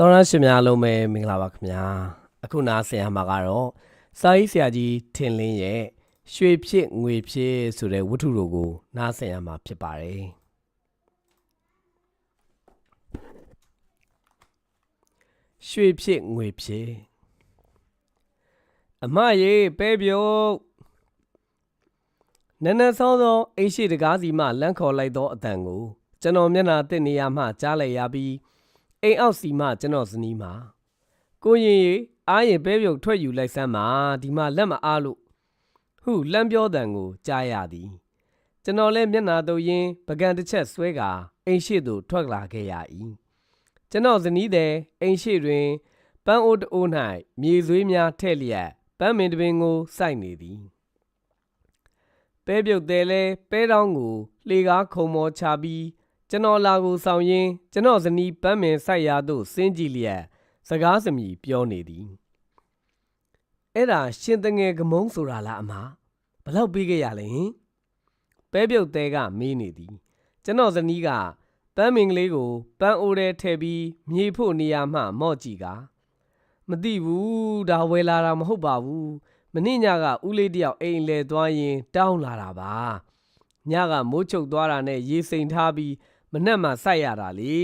တော်ရရှိများလုံးပဲမင်္ဂလာပါခင်ဗျာအခုနားဆင်ရမှာကတော့စာရေးဆရာကြီးထင်လင်းရဲ့ရွှေဖြစ်ငွေဖြစ်ဆိုတဲ့ဝတ္ထုတို့ကို နားဆင်ရမှာဖြစ်ပါတယ်ရွှေဖြစ်ငွေဖြစ်အမရေပဲပြုတ်နန်းနန်းဆောင်းသောအိမ်ရှိတကားစီမှလမ်းခေါ်လိုက်သောအတန်ကို ကျွန်တော်မျက်နှာတစ်နေရာမှကြားလိုက်ရပြီး အိမ်အောက်စီမှကျွန်တော်ဇနီးမှာကိုရင်ရေအားရင်ပဲပြုတ်ထွက်ယူလိုက်စမ်းပါဒီမှာလက်မအားလို့ဟုလမ်းပြောတန်ကိုကြားရသည်ကျွန်တော်လည်းမျက်နာတို့ရင်းပကံတစ်ချက်ဆွဲကာအိမ်ရှိသို့ထွက်လာခဲ့ရ၏ကျွန်တော်ဇနီးတဲ့အိမ်ရှိတွင်ပန်းအိုးတိုး၌မြေဆွေးများထည့်လျက်ပန်းမင်တပင်ကိုစိုက်နေသည်ပဲပြုတ်တယ်လဲပဲတောင်းကိုလှေကားခုံမောချပြီး ကျွန်တော်လာကိုဆောင်ရင်းကျွန်တော်ဇနီးပန်းမင်ဆိုင်ရာသို့ဆင်းကြည့်လျက်စကားစမြည်ပြောနေသည်အဲ့ဒါရှင်တငယ်ကမုံဆိုတာလားအမဘလောက်ပြီးခဲ့ရလဲဟင်ပဲပြုတ်သေးကမေးနေသည် ကျွန်တော်ဇနီးကပန်းမင်ကလေးကိုပန်းအိုးထဲထည့်ပြီးမြေဖို့နေရာမှမော့ကြည့်ကမသိဘူးဒါဝယ်လာတာမဟုတ်ပါဘူးမနေ့ညကဦးလေးတယောက်အိမ်လဲသွားရင် တောင်းလာတာပါညကမိုးချုပ်သွားတာနဲ့ရေစိမ်ထားပြီးမ နှက်မှစိုက်ရတာလေ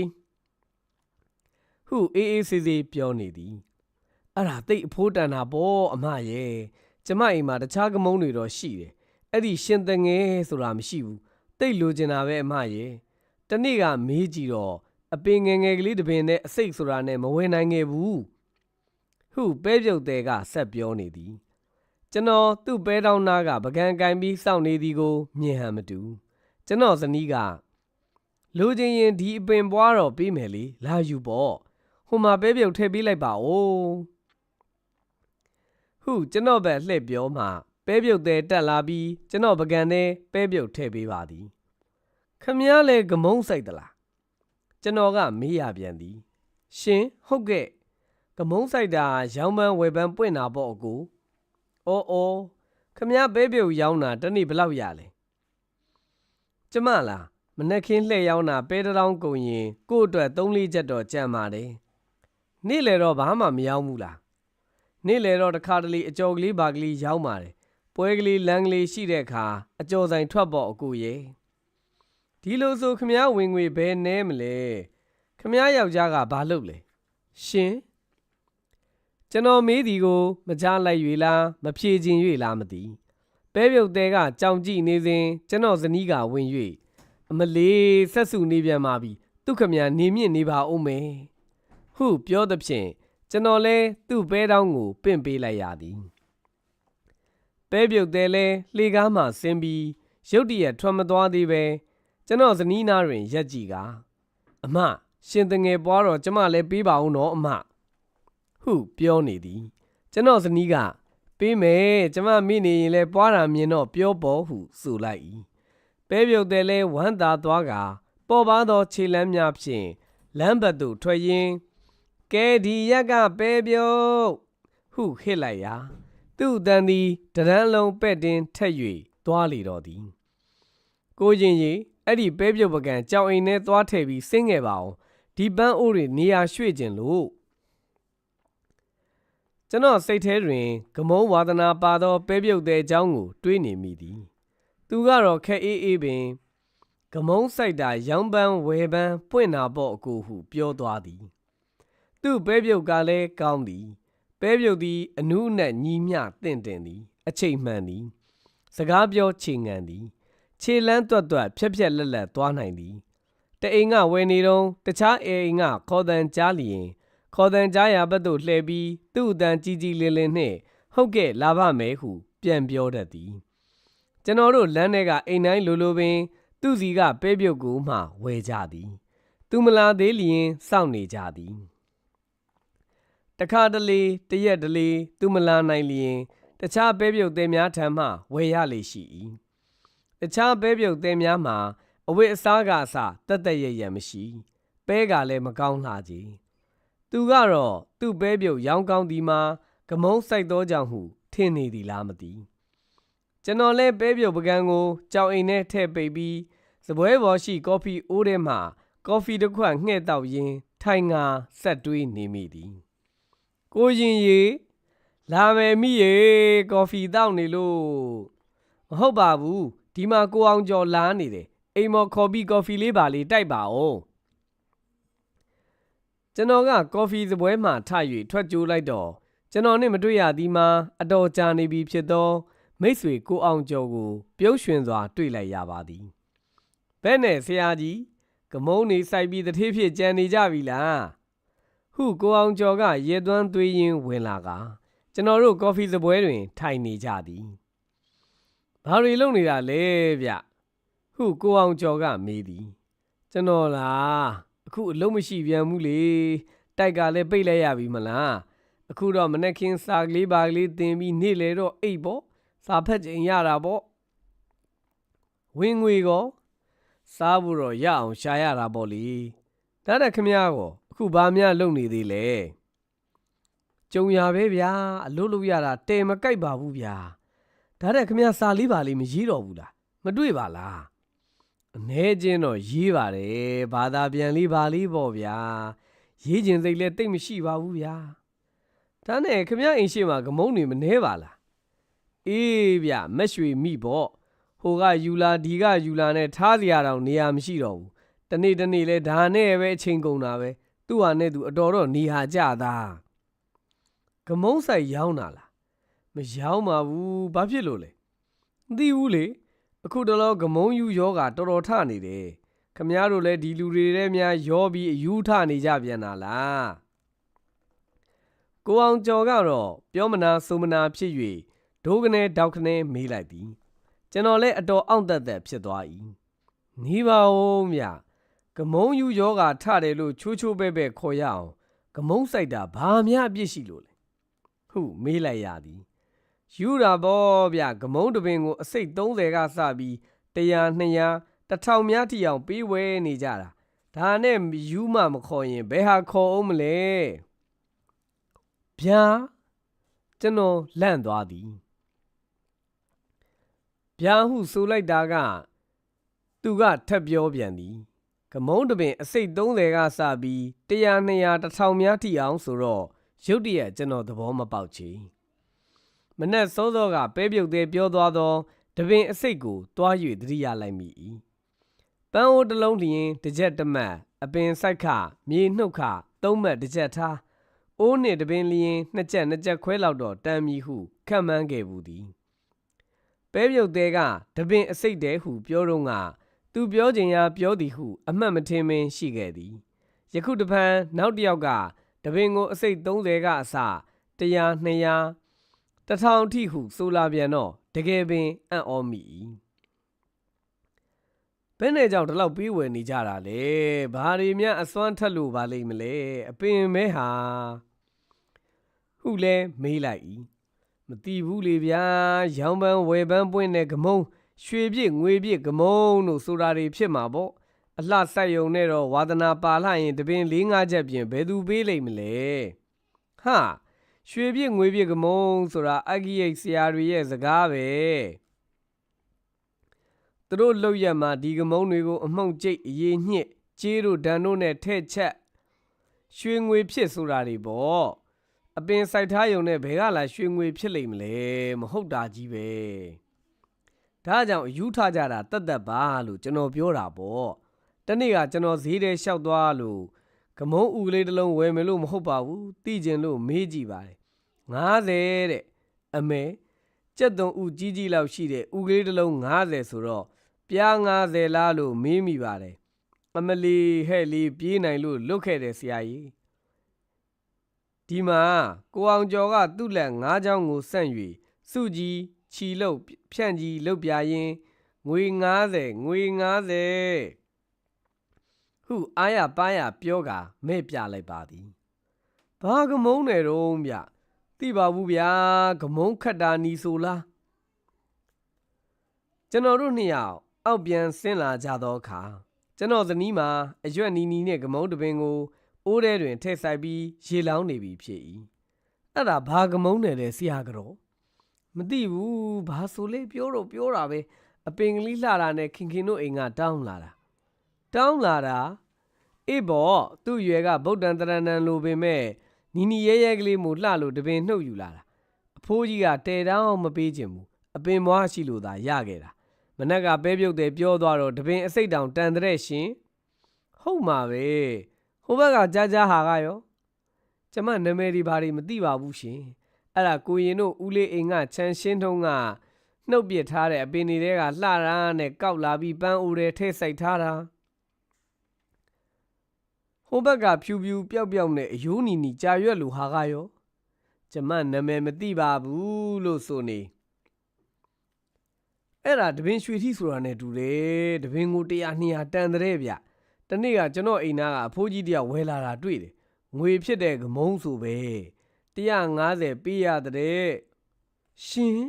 ဟုအေးအေးဆေးဆေးပြောနေသည်အဲ့ဒါတိတ်အဖိုးတန်တာပေါ့အမရဲ့ကျမအိမ်မှာတခြားကမုံတွေတော့ရှိတယ်အဲ့ဒီရှင်တငယ်ဆိုတာမရှိဘူးတိတ်လိုချင်တာပဲအမရဲ့တနေ့ကမေးကြည့်တော့အပင်ငယ်ငယ်ကလေးတစ်ပင်နဲ့အစိတ်ဆိုတာနဲ့မဝယ်နိုင်ခဲ့ဘူးဟုပဲပြုတ်တဲ့ကဆက်ပြောနေသည် ကျွန်တော်သူ့ပဲတောင်းနာကပကံကင်ပြီးစောင့်နေသည်ကိုမြင်ဟန်မတူကျွန်တော်ဇနီးက လူချင်းရင်ဒီအပင်ပွားတော့ပြီးမယ်လေလာယူပေါ့ဟိုမှာပဲပြုတ်ထည့်ပေးလိုက်ပါဦးဟုကျွန်တော်ပဲလှည့်ပြောမှပဲပြုတ်သေးတက်လာပြီးကျွန်တော်ပကံနဲ့ပဲပြုတ်ထည့်ပေးပါသည်ခမည်းလဲဂမုံစိုက်သလားကျွန်တော်ကမေးရပြန်သည် ရှင်ဟုတ်ကဲ့ဂမုံစိုက်တာရောင်းပန်းဝယ်ပန်းပွင့်တာပေါ့အကိုအော်အော်ခမည်းပဲပြုတ်ရောင်းတာတစ်နေ့ဘယ်လောက်ရလဲကျမလား မနက်ခင်းလှည့်ရောက်တာပဲတစ်တောင်းကုန်ရင်ကို့အတွက်3-4ချက်တော့ကြံပါတယ်။နေ့လေတော့ဘာမှမရောက်ဘူးလား။နေ့လေတော့တစ်ခါတလေအကြော်ကလေးပါကလေးရောက်ပါတယ်။ပွဲကလေးလမ်းကလေးရှိတဲ့အခါအကြော်ဆိုင်ထွက်ပေါ့အကူရဲ့။ဒီလိုဆိုခမ ्या ဝင်ငွေဘယ်နဲမလဲ။ခမ ्या ယောက်ျားကဘာလုပ်လဲ။ရှင်ကျွန်တော်မေးဒီကိုမကြားလိုက်၍လားမဖြေခြင်း၍လားမသိ။ပဲပြုတ်တဲကကြောင်ကြည့်နေစဉ်ကျွန်တော်ဇနီးကဝင်၍ အမလေးဆက်စုနေပြန်ပါပြီသူခမညာနေမြင့်နေပါဦးမယ်ဟုပြောသဖြင့်ကျွန်တော်လဲသူ့ပဲတောင်းကိုပင့်ပေးလိုက်ရသည်ပဲပြုတ်တယ်လဲလှေကားမှဆင်းပြီးရုတ်တရက်ထွက်မသွားသေးပဲကျွန်တော်ဇနီးနာတွင်ရက်ကြည့်ကအမရှင်တငယ်ပွားတော့ကျမလည်းပေးပါဦးနော်အမဟုပြောနေသည်ကျွန်တော်ဇနီးကပေးမယ်ကျမမိနေရင်လဲပွားတာမြင်တော့ပြောပေါ်ဟုဆိုလိုက်၏ ပဲပြုတ်တယ်လဲဝမ်းသာသွားကပေါ်ပါသောခြေလမ်းများဖြင့်လမ်းဘက်သို့ထွက်ရင်းကဲဒီရက်ကပဲပြုတ်ဟုဟစ်လိုက်ရာသူ့တန်သည်တရန်လုံးပဲ့တင်ထက်၍သွားလေတော့သည်ကိုချင်းကြီးအဲ့ဒီပဲပြုတ်ပကံကြောင်အိမ်ထဲသွားထည့်ပြီးဆင်းခဲ့ပါအောင်ဒီပန်းအိုးတွေနေရာရွှေ့ခြင်းလို့ကျွန်တော်စိတ်ထဲတွင် ဂမုံဝါဒနာပါသောပဲပြုတ်တဲ့အကြောင်းကိုတွေးနေမိသည် သူကတော့ခက်အေးအေးပင်ဂမုံဆိုင်တာရောင်းပန်းဝယ်ပန်းပွင့်တာပေါ့အကိုဟုပြောသွားသည် သူ့ပဲပြုတ်ကလည်းကောင်းသည်ပဲပြုတ်သည်အနုအနက်ညီမျှတင့်တင်သည် အချိန်မှန်သည် စကားပြောချိန်ငံသည်ခြေလန်းတွတ်တွတ်ဖြက်ဖြက်လက်လက်သွားနိုင်သည်တအိမ်ကဝယ်နေတော့တခြားအိမ်ကခေါ်တန်ကြားလျင် ခေါ်တန်ကြားရာဘက်သို့လှည့်ပြီးသူ့အတန်ကြီးကြီးလင်းလင်းနှင့်ဟုတ်ကဲ့လာပါမယ်ဟု ပြန်ပြောတတ်သည် ကျွန်တော်တို့လမ်းထဲကအိမ်တိုင်းလိုလိုပင် သူ့စီကပဲပြုတ်ကိုမှဝယ်ကြသည် သူမလာသေးလျင်စောင့်နေကြသည်တခါတလေတရက်တလေသူမလာနိုင်လျင်တခြားပဲပြုတ်သည်များထံမှဝယ်ရလေရှိ၏တခြားပဲပြုတ်သည်များမှာအဝတ်အစားကအစတက်တက်ရရမရှိပဲကလည်းမကောင်းလှကြသူကတော့သူ့ပဲပြုတ်ရောင်းကောင်းဒီမှာဂမုံစိုက်သောကြောင့်ဟုထင်နေသည်လားမသိ ကျွန်တော်လည်းပဲပြုတ်ပကံကိုကြောင်အိမ်ထဲထည့်ပိတ်ပြီးစပွဲပေါ်ရှိကော်ဖီအိုးထဲမှကော်ဖီတစ်ခွက်ငှဲ့တောက်ရင်းထိုင်ငါဆက်တွေးနေမိသည်ကိုရင်ရေလာမယ်မိရေကော်ဖီတောက်နေလို့မဟုတ်ပါဘူးဒီမှာကိုအောင်ကျော်လာနေတယ်အိမ်မော်ခေါ်ပြီးကော်ဖီလေးပါလေးတိုက်ပါအောင်ကျွန်တော်ကကော်ဖီစပွဲမှထ၍ထွက်ကြိုးလိုက်တော့ကျွန်တော်နဲ့မတွေ့ရသည်မှာအတော်ကြာနေပြီဖြစ်သော မိတ်ဆွေကိုအောင်ကျော်ကို ပြုံးရွှင်စွာ တွေ့လိုက်ရပါသည်ဘဲနဲ့ဆရာကြီးကမုံနေစိုက်ပြီးတထေးဖြစ်ကြံနေကြပြီလားဟုကိုအောင်ကျော်ကရေသွမ်းသွေးရင်းဝင်လာကကျွန်တော်တို့ကော်ဖီစပွဲတွင် ထိုင်နေကြသည်ဘာတွေလုပ်နေတာလဲဗျဟုကိုအောင်ကျော်ကမေးသည်ကျွန်တော်လားအခုအလုံးမရှိပြန်ဘူးလေတိုက်ကလည်းပိတ်လိုက်ရပြီမလားအခုတော့မနေ့ကင်းစာကလေးပါကလေးတင်ပြီးနေ့လေတော့အိတ်ပေါ့ စာဖတ်ခြင်းရတာပေါ့ဝင်ငွေကောစားဖို့တော့ရအောင်ရှာရတာပေါ့လေဒါတဲ့ခမရကောအခုဘာမှလုံနေသေးလဲကြုံရပဲဗျာအလုပ်လုပ်ရတာတဲမကြိုက်ပါဘူးဗျာဒါတဲ့ခမရစာလေးပါလေးမရေးတော့ဘူးလားမတွေ့ပါလားအနေချင်းတော့ရေးပါတယ်ဘာသာပြန်လေးပါလေးပေါ့ဗျာရေးခြင်းစိတ်လည်းတိတ်မရှိပါဘူးဗျာဒါနဲ့ခမရအိမ်ရှိမှာဂမုံတွေမနှဲပါလား အေးဗျမက်ရွှေမိပေါ့ဟိုကယူလာဒီကယူလာနဲ့ထားစရာတောင်နေရာမရှိတော့ဘူးတနေ့တနေ့လဲဒါနဲ့ပဲအချိန်ကုန်တာပဲသူ့ဟာနဲ့သူအတော်တော့နေဟာကြတာဂမုံဆိုင်ရောင်းတာလားမရောင်းပါဘူးဘာဖြစ်လို့လဲမသိဘူးလေအခုတလောဂမုံယူယောဂါတော်တော်ထနေတယ်ခမည်းတော်လည်းဒီလူတွေထဲများရောပြီးအယူထနေကြပြန်တာလားကိုအောင်ကျော်ကတော့ပြောမနာဆိုမနာဖြစ်၍ ဒိုးကနေတောက်ခနဲမေးလိုက်သည်ကျွန်တော်လည်းအတော်အောင့်တက်တက်ဖြစ်သွား၏နီးပါဦးမြဂမုံယူယောဂါထတယ်လို့ချိုးချိုးပဲ့ပဲ့ခေါ်ရအောင်ဂမုံစိုက်တာဘာများအပြစ်ရှိလို့လဲဟုမေးလိုက်ရသည်ယူတာပေါ့ဗျဂမုံတပင်ကိုအစိတ်30ကစပြီး100 200 1000များထိအောင်ပေးဝဲနေကြတာဒါနဲ့ယူမှမခေါ်ရင်ဘယ်ဟာခေါ်အောင်မလဲဗျာကျွန်တော်လန့်သွားသည် ဗျာဟုဆိုလိုက်တာက သူကထပ်ပြောပြန်သည်ကမုံတပင်အစိတ်30ကစပြီး100 200 1000များထိအောင်ဆိုတော့ရုတ်တရက်ကျွန်တော်သဘောမပေါက်ချေမနဲ့စောစောကပဲပြုတ်သေးပြောသွားသောတပင်အစိတ်ကိုတွား၍တတိယလိုက်မိ၏ပန်းအိုးတစ်လုံးလျင်တစ်ချက်တစ်မတ်အပင်ဆိုင်ခမြေနှုတ်ခသုံးမတ်တစ်ချက်ထားအိုးနှင့်တပင်လျင်နှစ်ချက်နှစ်ချက်ခွဲလောက်တော့တန်မီဟုခံမှန်းခဲ့ဘူးသည် ပဲပြုတ်သေးကတပင်အစိတ်တည်းဟုပြောတော့ကသူပြောချင်ရာပြောသည်ဟုအမှတ်မထင်မင်းရှိခဲ့သည်ယခုတပံနောက်တစ်ယောက်ကတပင်ကိုအစိတ်30ကအစ100 200တထောင်ထိဟုဆိုလာပြန်တော့တကယ်ပင်အံ့ဩမိ၏ဘယ်နဲ့ကြောင့်ဒီလောက်ပြေးဝယ်နေကြတာလဲဘာတွေများအစွမ်းထက်လို့ပါလိမ့်မလဲအပင်မဲဟာဟုလဲမေးလိုက်၏မ တိဘူးလေဗျာရောင်ပန်းဝယ်ပန်းပွင့်တဲ့ဂမုံရွှေပြည့်ငွေပြည့်ဂမုံတို့ဆိုတာတွေဖြစ်မှာပေါ့အလှဆက်ယုံနဲ့တော့ဝါသနာပါလှရင်တပင်၄၅ချက်ပြင်ဘယ်သူပေးလိမ့်မလဲဟာရွှေပြည့်ငွေပြည့်ကမုံဆိုတာအဂိယိတ်ဆရာတွေရဲ့စကားပဲသူတို့လှုပ်ရက်မှာဒီကမုံတွေကိုအမှုန့်ကျိတ်အရေးညှစ်ကြေးတို့ဒဏ်တို့နဲ့ထဲ့ချက်ရွှေငွေဖြစ်ဆိုတာတွေပေါ့ အပင်စိုက်ထားယုံနဲ့ဘယ်ကလာရွှေငွေဖြစ်လိမ့်မလဲမဟုတ်တာကြီးပဲဒါကြောင့်အယူထကြတာတတ်တတ်ပါလို့ကျွန်တော်ပြောတာပေါ့တနေ့ကကျွန်တော်ဈေးထဲလျှောက်သွားလို့ကမုံဥကလေးတစ်လုံးဝယ်မယ်လို့မဟုတ်ပါဘူးသိကျင်လို့မေးကြည့်ပါတယ်90တဲ့အမေကြက်သွန်ဥကြီးကြီးလောက်ရှိတဲ့ဥကလေးတစ်လုံး90ဆိုတော့ပြား90လားလို့မေးမိပါတယ်အမလီဟဲ့လီပြေးနိုင်လို့လွတ်ခဲ့တယ်ဆရာကြီး ဒီမှာကိုအောင်ကျော်ကသူ့လက်၅ချောင်းကိုဆန့်၍စုကြီးခြီလုတ်ဖြန့်ကြီးလုတ်ပြရင်ငွေ90ငွေ90ဟုအားရပါးရပြောကာမဲ့ပြလိုက်ပါသည်ဘာကမုန်းတယ်တော့ဗျသိပါဘူးဗျာကမုန်းခတ်တာနီဆိုလားကျွန်တော်တို့နှစ်ယောက်အောက်ပြန်ဆင်းလာကြသောအခါကျွန်တော်ဇနီးမှာအရွက်နီနီနဲ့ကမုန်းတပင်ကို အိုးထဲတွင်ထည့်ဆိုင်ပြီးရေလောင်းနေပြီဖြစ်၏အဲ့ဒါဘာကမုန်းတယ်လဲဆရာကတော့မသိဘူးဘာဆိုလဲပြောတော့ပြောတာပဲအပင်ကလေးလှတာနဲ့ခင်ခင်တို့အိမ်ကတောင်းလာတာတောင်းလာတာအေးဘောသူ့ရွယ်ကဗုဒ္ဓံတရဏံလိုပင်မဲ့နီနီရဲရဲကလေးမို့လှလို့တပင်နှုတ်ယူလာတာအဖိုးကြီးကတဲတောင်းမပေးခြင်းဘူးအပင်မွားရှိလို့သာရခဲ့တာမနက်ကပဲပြုတ်တယ်ပြောသွားတော့တပင်အစိတ်တောင်တန်တဲ့ရှင်ဟုတ်မှာပဲ ဟိုဘက်ကကြားကြားဟာကရောကျမနာမည်ဒီဘာတွေမသိပါဘူးရှင်အဲ့ဒါကိုရင်တို့ဦးလေးအိမ်ကချမ်းရှင်းထုံးကနှုတ်ပစ်ထားတဲ့အပင်တွေကလှရာနဲ့ကောက်လာပြီးပန်းအိုတွေထဲ့ဆိုင်ထားတာဟိုဘက်ကဖြူဖြူပျောက်ပျောက်နဲ့အယိုးနီနီကြာရွက်လိုဟာကရောကျမနာမည်မသိပါဘူးလို့ဆိုနေအဲ့ဒါတပင်ရွှေထီဆိုတာနဲ့တူတယ်တပင်ကို100 200တန်တဲ့ဗျ တနေ့ကကျွန်တော်အိမ်သားကအဖိုးကြီးတယောက်ဝဲလာတာတွေ့တယ်ငွေဖြစ်တဲ့ကမုံဆိုပဲ150ပေးရတဲ့ရှင်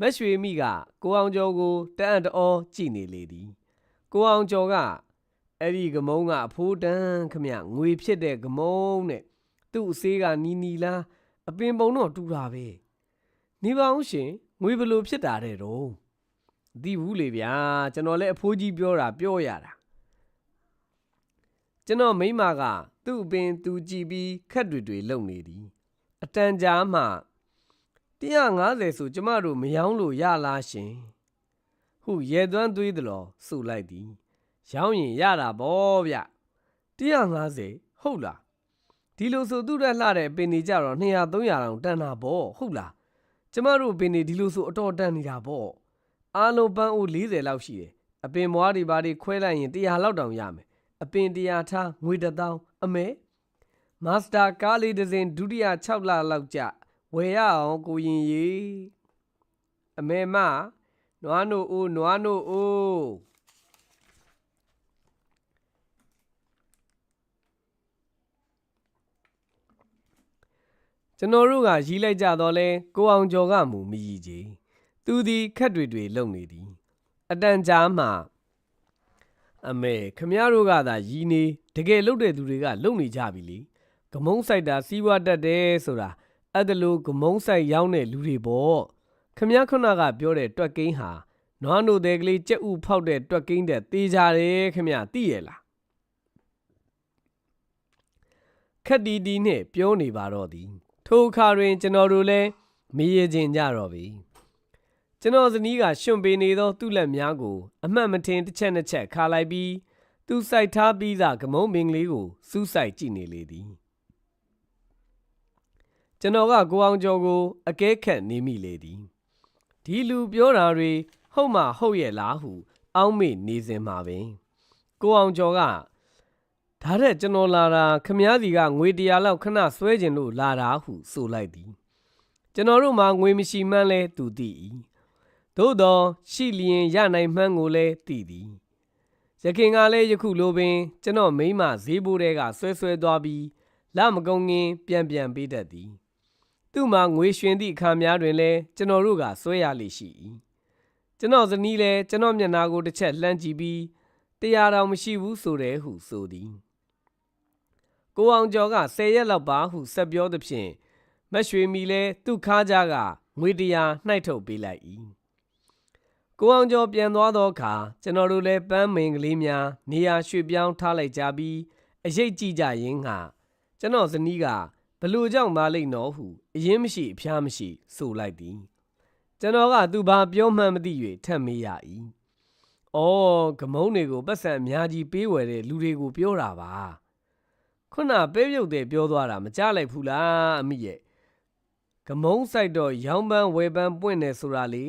မက်ရွှေမိကကိုအောင်ကျော်ကိုတအံ့တော်ကြည့်နေလေသည်ကိုအောင်ကျော်ကအဲ့ဒီကမုံကအဖိုးတန်းခမငွေဖြစ်တဲ့ကမုံနဲ့သူ့အစေးကနီနီလားအပင်ပုံတော့တူတာပဲနေပါအောင်ရှင်ငွေဘယ်လို့ဖြစ်တာတဲ့တော့မသိဘူးလေဗျာကျွန်တော်လည်းအဖိုးကြီးပြောတာပြောရတာ ကျွန်တော်မိန်းမကသူ့အပင်သူကြည့်ပြီးခက်တွေတွေလုံနေသည် အတန်ကြာမှ150ဆိုကျမတို့မယောင်းလို့ရလားရှင်ဟုရဲသွမ်းသွေးသလိုဆိုလိုက်သည် ရောင်းရင်ရတာဗောဗျ150ဟုတ်လားဒီလိုဆိုသူ့ရက်လှတဲ့ပင်နေကြတော့200 300တောင်တန်တာဗောဟုတ်လားကျမတို့ပင်နေဒီလိုဆိုအတော်တန်နေတာဗောအားလုံးပန်းအိုး40လောက်ရှိတယ်အပင်မွားတွေဘာတွေခွဲလိုက်ရင်100လောက်တောင်ရမယ် အပင်100ထားငွေ1000အမဲမာစတာကားလေးတစ်စင်ဒုတိယ6လလောက်ကြဝယ်ရအောင်ကိုရင်ရီအမေမနွားနို့အိုးနွားနို့အိုးကျွန်တော်တို့ကရီးလိုက်ကြတော့လဲကိုအောင်ကျော်ကမူမရီကြီးသူသည်ခက်တွေတွေလုံနေသည် အတန်ကြားမှ အမေခမရတို့ကသာရီးနေတကယ်လုတ်တဲ့သူတွေကလုံနေကြပြီလေဂမုံဆိုင်တာစီးပွားတတ်တယ်ဆိုတာအဲ့ဒါလို့ဂမုံဆိုင်ရောက်တဲ့လူတွေပေါ့ခမရခုနကပြောတဲ့တွက်ကိန်းဟာနွားနိုတဲ့ကလေးကြက်ဥဖောက်တဲ့တွက်ကိန်းတဲ့တေးကြတယ်ခမရသိရလားခက်တီတီနဲ့ပြောနေပါတော့သည်ထိုအခါတွင်ကျွန်တော်တို့လည်းမေးရခြင်းကြတော့ပြီ ကျွန်တော်ဇနီးကရှင်ပေနေသောသူ့လက်များကို အမှတ်မထင်တစ်ချက်နှစ်ချက်ခါလိုက်ပြီးသူစိုက်ထားပြီးသားကမုံမင်္ဂလေးကိုစူးစိုက်ကြည့်နေလေသည်ကျွန်တော်ကကိုအောင်ကျော်ကိုအကဲခတ်နေမိလေသည်ဒီလူပြောတာတွေဟုတ်မှဟုတ်ရဲ့လားဟု အောင်းမေ့နေစဉ်မှာပင်ကိုအောင်ကျော်ကဒါတဲ့ကျွန်တော်လာတာခမားစီကငွေတရာလောက်ခဏဆွဲခြင်းလို့လာတာဟုဆိုလိုက်သည် ကျွန်တော်တို့မှာငွေမရှိမှန်းလဲသူသိ၏ သို့သောရှိလျင်ရနိုင်မှန်းကိုလည်းသိသည်ရခင်ကလည်းယခုလိုပင် ကျွန်တော်မိမဈေးဘိုးတဲကဆွဲဆွဲသွားပြီးလမကုံငင်ပြန်ပြန်ပေးတတ်သည်သူ့မှာငွေရွှင်သည့်အခါများတွင်လည်းကျွန်တော်တို့ကဆွဲရလိမ့်ရှိ၏ကျွန်တော်ဇနီးလည်းကျွန်တော်မျက်နှာကိုတစ်ချက်လှမ်းကြည့်ပြီးတရားတော်မရှိဘူးဆိုတယ်ဟုဆိုသည်ကိုအောင်ကျော်က10ရက်လောက်ပါဟုဆက်ပြောသဖြင့်မက်ရွှေမီလဲသူ့ခါးကြားကငွေတရာနှိုက်ထုတ်ပေးလိုက်၏ ကိုအောင်ကျော်ပြန်သွားသောအခါကျွန်တော်တို့လည်းပန်းမင်ကလေးများနေရာရွှေ့ပြောင်းထားလိုက်ကြပြီးအရေးကြည့်ကြရင်းကကျွန်တော်ဇနီးကဘလို့ကြောင့်မလိမ့်တော့ဟုအရင်မရှိအဖျားမရှိဆိုလိုက်သည်ကျွန်တော်ကသူဘာပြောမှန်းမသိ၍ထပ်မေးရ၏အော်ဂမုံတွေကိုပတ်စံအများကြီးပေးဝယ်တဲ့လူတွေကိုပြောတာပါခုနပဲပြုတ်တယ်ပြောသွားတာမကြားလိုက်ဘူးလားအမိရဲ့ကမုံဆိုင်တော့ရောင်းပန်းဝယ်ပန်းပွင့်နေဆိုတာလေ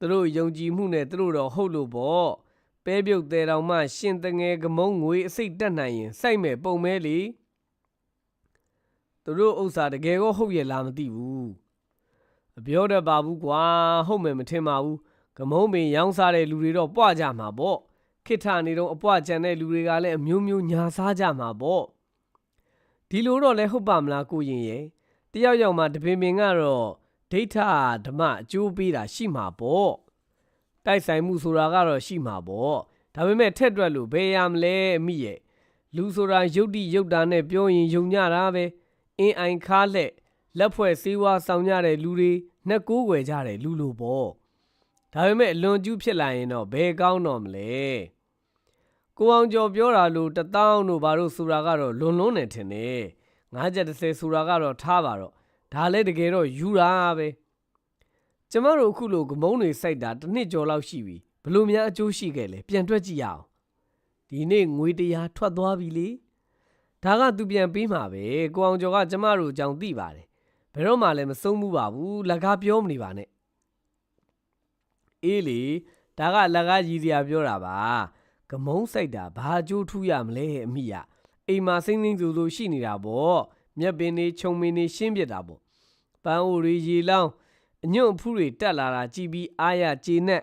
သူတို့ယုံကြည်မှုနဲ့သူတို့တော့ဟုတ်လို့ပေါ့ပဲပြုတ်တယ်တော်မှရှင်တငယ်ကမုံငွေအစိတ်တက်နိုင်ရင်စိုက်မဲ့ပုံမဲလေသူတို့ဥစ္စာတကယ်ကိုဟုတ်ရဲ့လားမသိဘူးမပြောတတ်ပါဘူးကွာဟုတ်မယ်မထင်ပါဘူးကမုံပင်ရောင်းစားတဲ့လူတွေတော့ပွားကြမှာပေါ့ခိထနေတော့အပွားကြံတဲ့လူတွေကလည်းအမျိုးမျိုးညာစားကြမှာပေါ့ဒီလိုတော့လည်းဟုတ်ပါမလားကိုရင်ရဲ့တယောက်ယောက်မှတပင်ပင်ကတော့ ဒိဋ္ဌဓမ္မအကျိုးပေးတာရှိမှာပေါ့တိုက်ဆိုင်မှုဆိုတာကတော့ရှိမှာပေါ့ဒါပေမဲ့ထက်တွက်လို့ဘယ်ရမလဲအမိရဲ့လူဆိုတာယုတ်တိယုတ်တာနဲ့ပြောရင်ယုံညတာပဲအင်းအိုင်ခါလက်လက်ဖွဲ့စည်းဝါဆောင်ကြတဲ့လူတွေနှက်ကိုးွယ်ကြတဲ့လူလိုပေါ့ဒါပေမဲ့အလွန်ကျူးဖြစ်လာရင်တော့ဘယ်ကောင်းတော့မလဲကိုအောင်ကျော်ပြောတာလို့တစ်တောင်းတို့ဘာလို့ဆိုတာကတော့လွန်လွန်းနေထင်တယ်ငါးချက်30ဆိုတာကတော့ထားပါတော့ ဒါလည်းတကယ်တော့ယူတာပဲကျမတို့အခုလိုဂမုံတွေစိုက်တာတစ်နှစ်ကျော်လောက်ရှိပြီဘလို့များအကျိုးရှိခဲ့လဲပြန်တွက်ကြည့်ရအောင်ဒီနေ့ငွေတရားထွက်သွားပြီလေဒါကသူပြန်ပေးမှာပဲကိုအောင်ကျော်ကကျမတို့အကြောင်းသိပါတယ်ဘယ်တော့မှလည်းမဆုံးဘူးပါဘူးလက်ကားပြောမနေပါနဲ့အေးလေဒါကလက်ကားကြီးစရာပြောတာပါဂမုံစိုက်တာဘာအကျိုးထူးရမလဲအမိရအိမ်မှာစိမ့်စိမ့်ဆူဆူရှိနေတာပေါ့ မြက်ပင်နေခြုံပင်နေရှင်းပြတာပေါ့ပန်းအိုရီရေလောင်းအညွန့်အဖူးတွေတက်လာတာကြည်ပြီးအားရကျေနပ်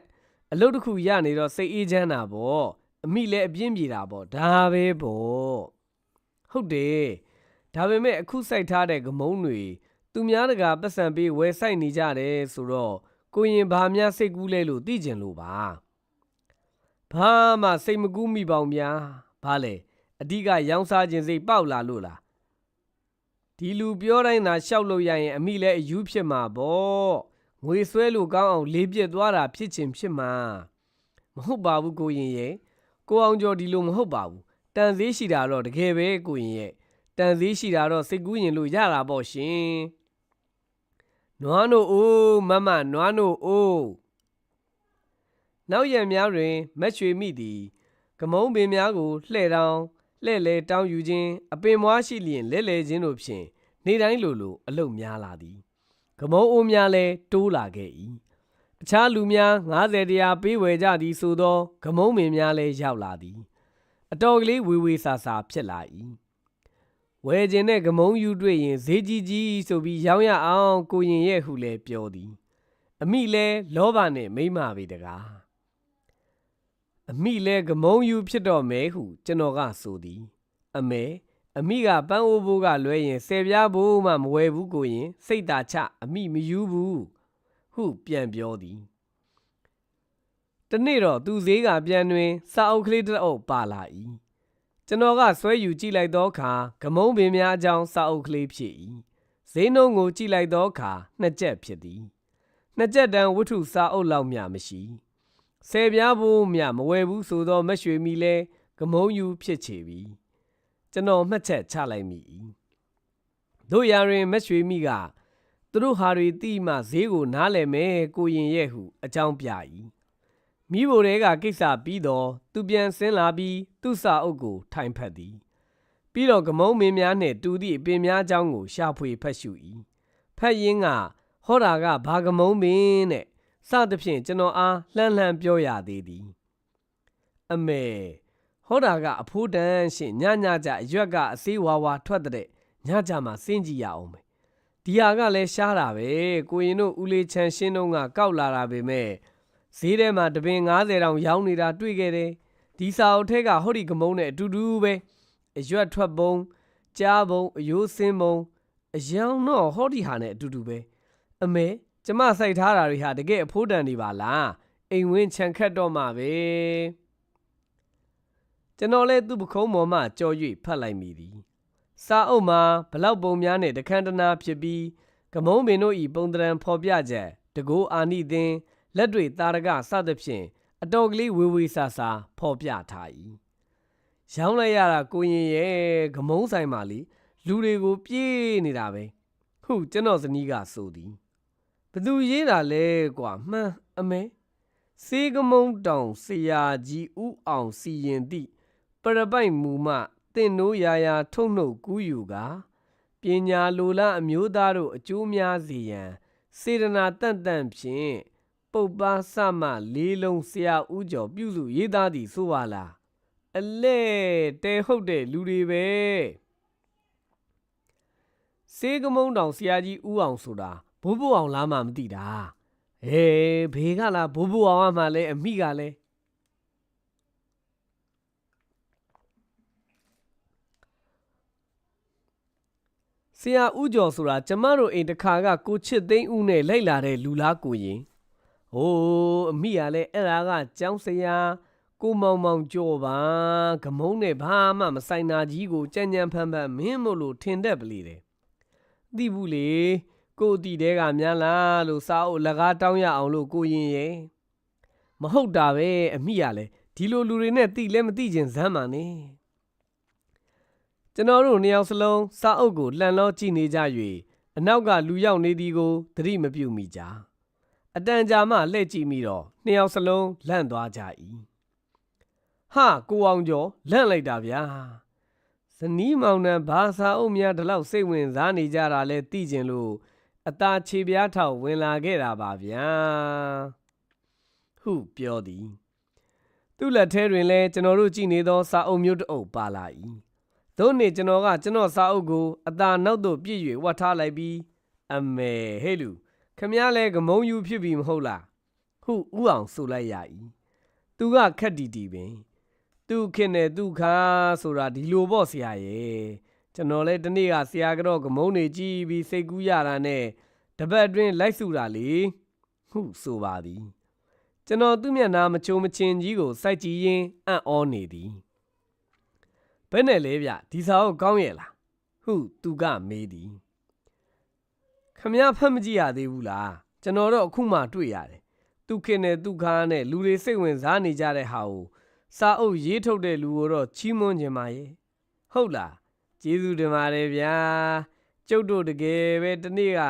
အလုပ်တစ်ခုရနေတော့စိတ်အေးချမ်းတာပေါ့အမိလည်းအပြင်းပြေတာပေါ့ဒါပဲပေါ့ဟုတ်တယ်ဒါပေမဲ့အခုစိုက်ထားတဲ့ဂမုံတွေသူများတကာပတ်စံပေးဝယ်ဆိုင်နေကြတယ်ဆိုတော့ကိုရင်ဘာများစိတ်ကူးလဲလို့သိကျင်လို့ပါဘာမှစိတ်မကူးမိပါဘူးများဘာလဲအဓိကရောင်းစားခြင်းစိတ်ပေါက်လာလို့လား ဒီလူပြောတိုင်းသာရှောက်လို့ရရင်အမိလည်းအယူဖြစ်မှာပေါ့ငွေဆွဲလို့ကောင်းအောင်လေးပြစ်သွားတာဖြစ်ချင်ဖြစ်မှာမဟုတ်ပါဘူးကိုရင်ရဲ့ကိုအောင်ကျော်ဒီလိုမဟုတ်ပါဘူးတန်သေးရှိတာတော့တကယ်ပဲကိုရင်ရဲ့တန်သေးရှိတာတော့စိတ်ကူးရင်လို့ရတာပေါ့ရှင်နွားနို့အိုးမမနွားနို့အိုးနောက်ရံများတွင်မက်ချွေမိသည် ကမုံပင်များကိုလှဲ့တောင်း လှဲ့လေတောင်းယူခြင်းအပင်မွားရှိလျင်လဲလဲခြင်းတို့ဖြင့်နေတိုင်းလိုလိုအလုတ်များလာသည်ကမုံအိုးများလည်းတိုးလာခဲ့၏အခြားလူများ90တရားပေးဝယ်ကြသည်ဆိုသောဂမုံပင်များလည်းရောက်လာသည် အတော်ကလေးဝေဝေဆာဆာဖြစ်လာ၏ဝယ်ခြင်းနဲ့ဂမုံယူတွေ့ရင်ဈေးကြီးကြီးဆိုပြီးရောင်းရအောင်ကိုရင်ရဲ့ဟုလည်းပြောသည် အမိလည်းလောဘနှင့်မိမ့်မပေတကား အမိလည်းဂမုံယူဖြစ်တော့မယ်ဟုကျွန်တော်ကဆိုသည် အမေအမိကပန်းအိုးဘိုးကလွဲရင်ဆယ်ပြားဘိုးမှမဝယ်ဘူးကိုရင်စိတ်သာချအမိမယူဘူးဟုပြန်ပြောသည်တနေ့တော့သူဈေးကပြန်တွင်စာအုပ်ကလေးတစ်အုပ်ပါလာ၏ကျွန်တော်ကဆွဲယူကြည့်လိုက်သောအခါဂမုံပင်များအကြောင်းစာအုပ်ကလေးဖြစ်၏ဈေးနှုန်းကိုကြည့်လိုက်သောအခါနှစ်ကျက်ဖြစ်သည်နှစ်ကျက်တန်ဝတ္ထုစာအုပ်လောက်မျှမရှိ ဆယ်ပြားဘိုးမျှမဝယ်ဘူးဆိုသောမက်ရွှေမီလဲဂမုံယူဖြစ်ချေပြီကျွန်တော်မှတ်ချက်ချလိုက်မိ၏တို့ရာတွင်မက်ရွှေမီကသူတို့ဟာတွေတိမှဈေးကိုနားလည်မယ်ကိုရင်ရဲ့ဟုအကြောင်းပြ၏မိဘတွေကကိစ္စပြီးတော့သူပြန်ဆင်းလာပြီးသူ့စာအုပ်ကိုထိုင်ဖက်သည် ပြီးတော့ကမုံမင်းများနှင့်တူသည့်အပင်များအကြောင်းကိုရှာဖွေဖတ်ရှု၏ဖတ်ရင်းကဟောတာကဘာကမုံမင်းနဲ့ စသဖြင့်ကျွန်တော်အားလှမ်းလှမ်းပြောရသေးသည်အမေဟောတာကအဖိုးတန်းရှင်ညညကြအရွက်ကအစေးဝါဝါထွက်တဲ့ညကြမှာစင်းကြည့်ရအောင်မယ်ဒီဟာကလည်းရှားတာပဲကိုရင်တို့ဦးလေးချန်ရှင်းတော့ကကောက်လာတာပဲမဲ့ဈေးထဲမှာတပင်90တောင်ရောင်းနေတာတွေ့ခဲ့တယ်ဒီစာအုပ်ထဲကဟောဒီကမုံနဲ့အတူတူပဲအရွက်ထွက်ပုံကြားပုံအယိုးစင်းပုံအယောင်တော့ဟောဒီဟာနဲ့အတူတူပဲအမေ ကျမစိုက်ထားတာတွေဟာတကယ်အဖိုးတန်တွေပါလားအိမ်ဝင်းခြံခတ်တော့မှပဲကျွန်တော်လည်းသူ့ပခုံးပေါ်မှကြော်၍ဖတ်လိုက်မိသည်စာအုပ်မှာဘလောက်ပုံများနဲ့တခန်းတနာဖြစ်ပြီးကမုံပင်တို့ဤပုံတရံဖော်ပြချက်တကိုးအာနိသင်လက်တွေတာရကစသဖြင့်အတော်ကလေးဝေဝေဆာဆာဖော်ပြထား၏ရောင်းလိုက်ရတာကိုရင်ရဲ့ဂမုံဆိုင်ပါလေလူတွေကို ပြေးနေတာပဲဟုကျွန်တော်ဇနီးကဆိုသည်ဘ သူရေးတာလဲကွာမှန်းအမဲစေးကမုံတောင်ဆရာကြီးဥအောင်စီရင်သည့်ပရပိုက်မူမှတင်နိုးရာရာထုတ်နှုတ်ကူးယူကပညာလိုလားအမျိုးသားတို့အကျိုးများစေရန်စေတနာတန့်တန့်ဖြင့်ပုပ်ပါစမလေးလုံးဆရာဦးကျော်ပြုစုရေးသားသည်ဆိုပါလားအလဲတဲဟုတ်တဲ့လူတွေပဲစေးကမုံတောင်ဆရာကြီးဦးအောင်ဆိုတာ ဘိုးဘိုးအောင်လားမှမသိတာဟေးဘေကလားဘိုးဘိုးအောင်မှလည်းအမိကလည်းဆရာဦးကျော်ဆိုတာကျမတို့အိမ်တခါကကိုချစ်သိန်းဦးနဲ့လိုက်လာတဲ့လူလားကိုရင်ဟိုးအမိကလည်းအဲ့ဒါကကျောင်းဆရာကိုမောင်မောင်ကြော်ပါဂမုံနဲ့ဘာမှမဆိုင်နာကြီးကိုကြံ့ကြံ့ဖန်ဖန်မင်းမို့လို့ထင်တတ်ပလေတယ်သိဘူးလေ ကိုအတီတဲကများလားလို့စားအုပ်လကားတောင်းရအောင်လို့ကိုရင်ရဲ့မဟုတ်တာပဲအမိကလည်းဒီလိုလူတွေနဲ့တိလည်းမတိခြင်းဇမ်းပါနဲ့ကျွန်တော်တို့နှစ်ယောက်စလုံးစာအုပ်ကိုလှန်လောကြည့်နေကြ၍အနောက်ကလူရောက်နေသည်ကိုသတိမပြုမိကြအတန်ကြာမှလှည့်ကြည့်မိတော့နှစ်ယောက်စလုံးလန့်သွားကြ၏ဟာကိုအောင်ကျော်လန့်လိုက်တာဗျာဇနီးမောင်နှံဘာစာအုပ်များဒီလောက်စိတ်ဝင်စားနေကြတာလဲသိကျင်လို့ အသာခြေပြားထောက်ဝင်လာခဲ့တာပါဗျာဟုပြောသည်သူ့လက်ထဲတွင်လည်းကျွန်တော်တို့ကြည်နေသောစာအုပ်မျိုးတစ်အုပ်ပါလာ၏တို့နေကျွန်တော်ကကျွန်တော်စာအုပ်ကိုအသာနောက်သို့ပြည့်၍ဝတ်ထားလိုက်ပြီးအမေဟဲ့လူခမည်းလည်းဂမုံယူဖြစ်ပြီမဟုတ်လားဟုဥအောင်ဆိုလိုက်ရ၏သူကခက်တီတီပင်သူခင်နဲ့သူခါဆိုတာဒီလိုပေါ့ဆရာရဲ့ ကျွန်တော်လဲဒီနေ့ကဆရာကတော့ကမုံနေကြည့်ပြီးစိတ်ကူးရတာနဲ့တပတ်အတွင်းလိုက်စုတာလေဟုဆိုပါသည်ကျွန်တော်သူ့မျက်နှာမချုံမချင်းကြီးကိုစိုက်ကြည့်ရင်းအံ့ဩနေသည်ဘယ်နဲ့လဲဗျဒီစာအုပ်ကောင်းရဲ့လားဟုသူကမေးသည်ခမရဖတ်မကြည့်ရသေးဘူးလားကျွန်တော်တော့အခုမှတွေ့ရတယ်သူခင်နဲ့သူခါနဲ့လူတွေစိတ်ဝင်စားနေကြတဲ့ဟာကိုစာအုပ်ရေးထုတ်တဲ့လူကိုတော့ချီးမွမ်းခြင်းပါရဲ့ဟုတ်လား ကျေးဇူးတင်ပါတယ်ဗျာကျုပ်တို့တကယ်ပဲတနေ့က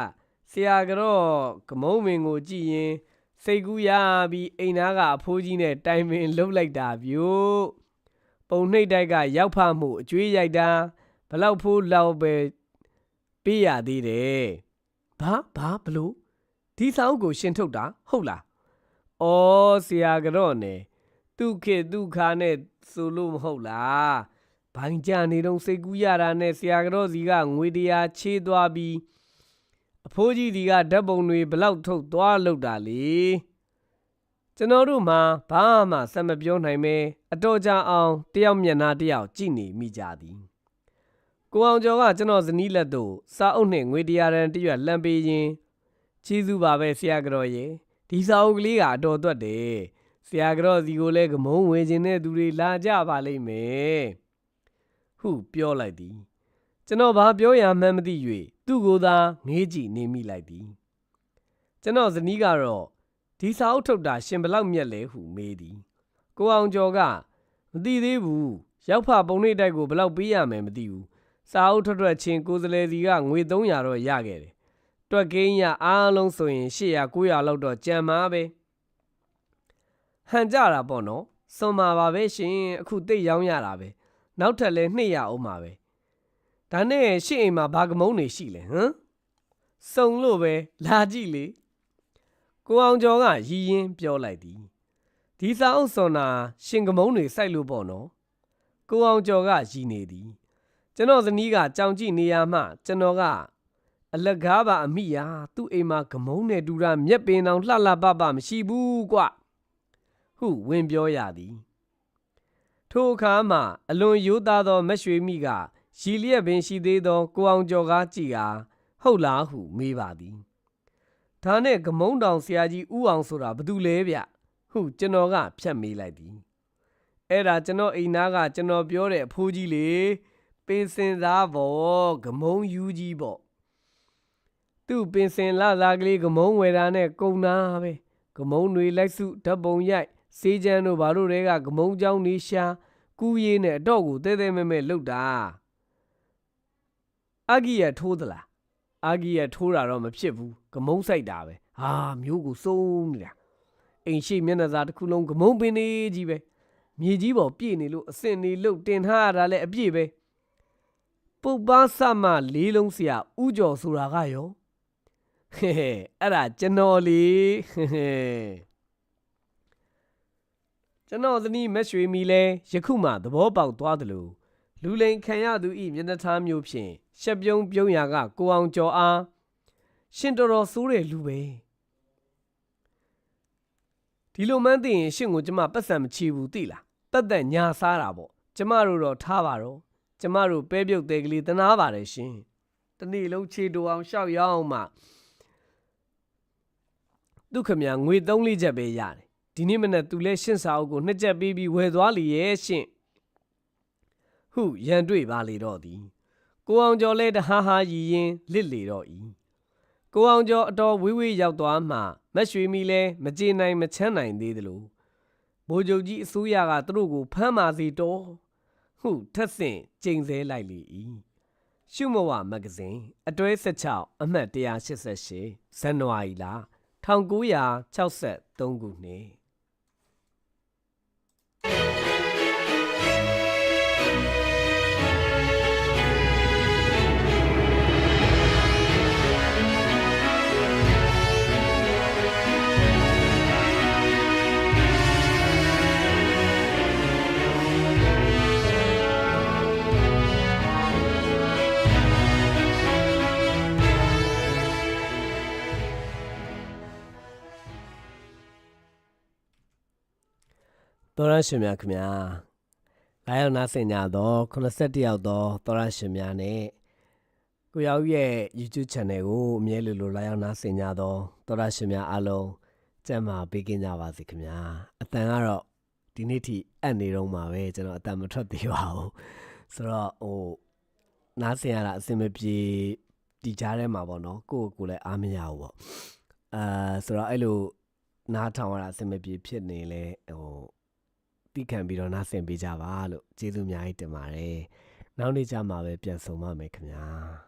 ဆရာကတော့ကမုံမင်ကိုကြည့်ရင် စိတ်ကူးရပြီးအိမ်သားကအဖိုးကြီးနဲ့တိုင်ပင်လှုပ်လိုက်တာဗျို့ပုံနှိပ်တိုက်ကရောက်ဖမှုအကျွေးရိုက်တာဘလောက်ဖိုးလောက်ပဲပေးရသေးတယ်ဘာဘာဘလို့ဒီစာအုပ်ကိုရှင်ထုတ်တာဟုတ်လားအော်ဆရာကတော့နဲ့သူခေသူခါနဲ့ဆိုလို့မဟုတ်လား ဘိုင်းကြနေတော့စိတ်ကူးရတာနဲ့ဆရာကတော့စီကငွေတရားချေးသွားပြီးအဖိုးကြီးဒီကဓာတ်ပုံတွေဘလောက်ထုတ်သွားလောက်တာလေကျွန်တော်တို့မှာဘာမှစမပြောနိုင်မဲအတော်ကြာအောင်တယောက်မျက်နှာတယောက်ကြည့်နေမိကြသည်ကိုအောင်ကျော်ကကျွန်တော်ဇနီးလက်သို့စာအုပ်နှင့်ငွေတရားရန်တရွက်လှမ်းပေးရင်ကျေးဇူးပါပဲဆရာကတော်ရေဒီစာအုပ်ကလေးကအတော်သွက်တယ်ဆရာကတော်စီကိုလည်းကမုံဝင်ခြင်းတဲ့သူတွေလာကြပါလိမ့်မယ် ဟုပြောလိုက်သည်ကျွန်တော်ဘာပြောရမှန်းမသိ၍သူ့ကိုယ်သာငေးကြည့်နေမိလိုက်သည်ကျွန်တော်ဇနီးကတော့ဒီစာအုပ်ထုတ်တာရှင်ဘလောက်မြက်လဲဟုမေးသည်ကိုအောင်ကျော်ကမသိသေးဘူးရောက်ဖပုံနှိပ်တိုက်ကိုဘလောက်ပေးရမယ်မသိဘူးစာအုပ်ထွက်ထွက်ချင်းကိုယ်စလဲစီကငွေ300တော့ရခဲ့တယ်တွက်ကိန်းရအားလုံးဆိုရင်800 900လောက်တော့ကြံမှာပဲဟန်ကြတာပေါ့နော်စွန်မာပါပဲရှင်အခုတိတ်ရောင်းရတာပဲ နောက်ထပ်လဲ200အောင်ပါပဲဒါနဲ့ရှင့်အိမ်မှာဘာကမုံနေရှိလဲဟမ်စုံလို့ပဲလာကြည့်လေကိုအောင်ကျော်ကရည်ရင်ပြောလိုက်သည်ဒီစာအုပ်စွန်နာရှင်ကမုံတွေစိုက်လို့ပေါ့နော်ကိုအောင်ကျော်ကရည်နေသည်ကျွန်တော်ဇနီးကကြောင်ကြည့်နေရမှကျွန်တော်ကအလကားပါအမိယာသူ့အိမ်မှာဂမုံနဲ့တူတာမျက်ပင်တောင်လှလှပပမရှိဘူးကွဟုဝင်ပြောရသည် ထိုအခါမှအလွန်ရိုးသားသောမက်ရွှေမိကရီလျက်ပင်ရှိသေးသောကိုအောင်ကျော်ကားကြည်ကာဟုတ်လားဟုမေးပါသည်ဒါနဲ့ဂမုံတောင်ဆရာကြီးဥအောင်ဆိုတာဘသူလဲဗျဟုကျွန်တော်ကဖြတ်မေးလိုက်သည်အဲ့ဒါကျွန်တော်အိမ်သားကကျွန်တော်ပြောတဲ့အဖိုးကြီးလေပင်စင်သားပေါ့ဂမုံယူကြီးပေါ့သူ့ပင်စင်လာလာကလေးကမုံဝယ်တာနဲ့ကုံနာပဲကမုံတွေလိုက်စုဓာတ်ပုံရိုက် စေးချမ်းတို့ဘာလို့တွေကကမုံချောင်းနေရှာကူးရေးနဲ့အတော့ကိုတဲတဲမဲမဲလှုပ်တာအာဂီရထိုးသလားအာဂီရထိုးတာတော့မဖြစ်ဘူးကမုံဆိုင်တာပဲဟာမျိုးကိုစုံးနေတာအိမ်ရှိမျက်နှာစာတစ်ခုလုံးကမုံပင်နေကြီးပဲမြေကြီးပေါ်ပြည့်နေလို့အစင်နေလို့တင်ထားရတာလည်းအပြည့်ပဲပုပ်ပါဆမလေးလုံးဆရာဥကျော်ဆိုတာကရောဟဲ့အဲ့ဒါကျွန်တော်လေဟဲ့ ကျွန်တော်သမီးမက်ရွှေမီလဲယခုမှသဘောပေါက်သွားသလိုလူလိန်ခံရသူဤမျက်နှာသားမျိုးဖြင့်ရှက်ပြုံးပြုံးရာကကိုအောင်ကျော်အားရှင်တော်တော်ဆိုးတဲ့လူပဲဒီလိုမှန်းသိရင်ရှင်ကိုကျမပတ်စံမချီဘူးသိလားတက်တက်ညာစားတာပေါ့ကျမတို့တော့ထားပါတော့ကျမတို့ပဲပြုတ်သေးကလေးတနာပါတယ်ရှင်တနေ့လုံးခြေတူအောင်ရှောက်ရအောင်မှဒုက္ခမြငွေ3လေးချက်ပဲရတယ် ဒီနေ့မနေ့သူလဲရှင့်စာအုပ်ကိုနှစ်ချက်ပေးပြီးဝယ်သွားလီရဲ့ရှင့်ဟုရန်တွေ့ပါလေတော့သည်ကိုအောင်ကျော်လဲတဟားဟားရည်ရင်လစ်လေတော့၏ကိုအောင်ကျော်အတော်ဝေးဝေးရောက်သွားမှမက်ရွှေမီလဲမကြေနိုင်မချမ်းနိုင်သေးသလိုဗိုလ်ချုပ်ကြီးအစိုးရကသူတို့ကိုဖမ်းပါစေတော့ဟုထက်ဆင့်ကျိန်ဆဲလိုက်လေ၏ရှုမဝမဂ္ဂဇင်းအတွဲ16အမှတ်188ဇန်နဝါရီလ1963ခုနှစ် သောရရှင်များခင်ဗျာလာရောက်နားဆင်ကြသော81ရောက်သောသောရရှင်များနဲ့ကိုရောက်ရဲ့ YouTube Channel ကိုအမြဲလိုလိုလာရောက်နားဆင်ကြသောသောရရှင်များအားလုံးကြမ်းမာပေးကင်းကြပါစေခင်ဗျာအတန်ကတော့ဒီနေ့ထိအပ်နေတော့မှာပဲကျွန်တော်အတန်မထွက်သေးပါဘူးဆိုတော့ဟိုနားဆင်ရတာအဆင်မပြေဒီကြားထဲမှာပေါ့နော်ကိုယ့်ကိုယ်လည်းအားမရဘူးပေါ့အာဆိုတော့အဲ့လိုနားထောင်ရတာအဆင်မပြေဖြစ်နေလဲဟို တိခံပြီးတော့နားဆင်ပေးကြပါလို့ကျေးဇူးအများကြီးတင်ပါတယ်။နောက်နေ့ကျမှပဲပြန်ဆုံပါမယ်ခင်ဗျာ။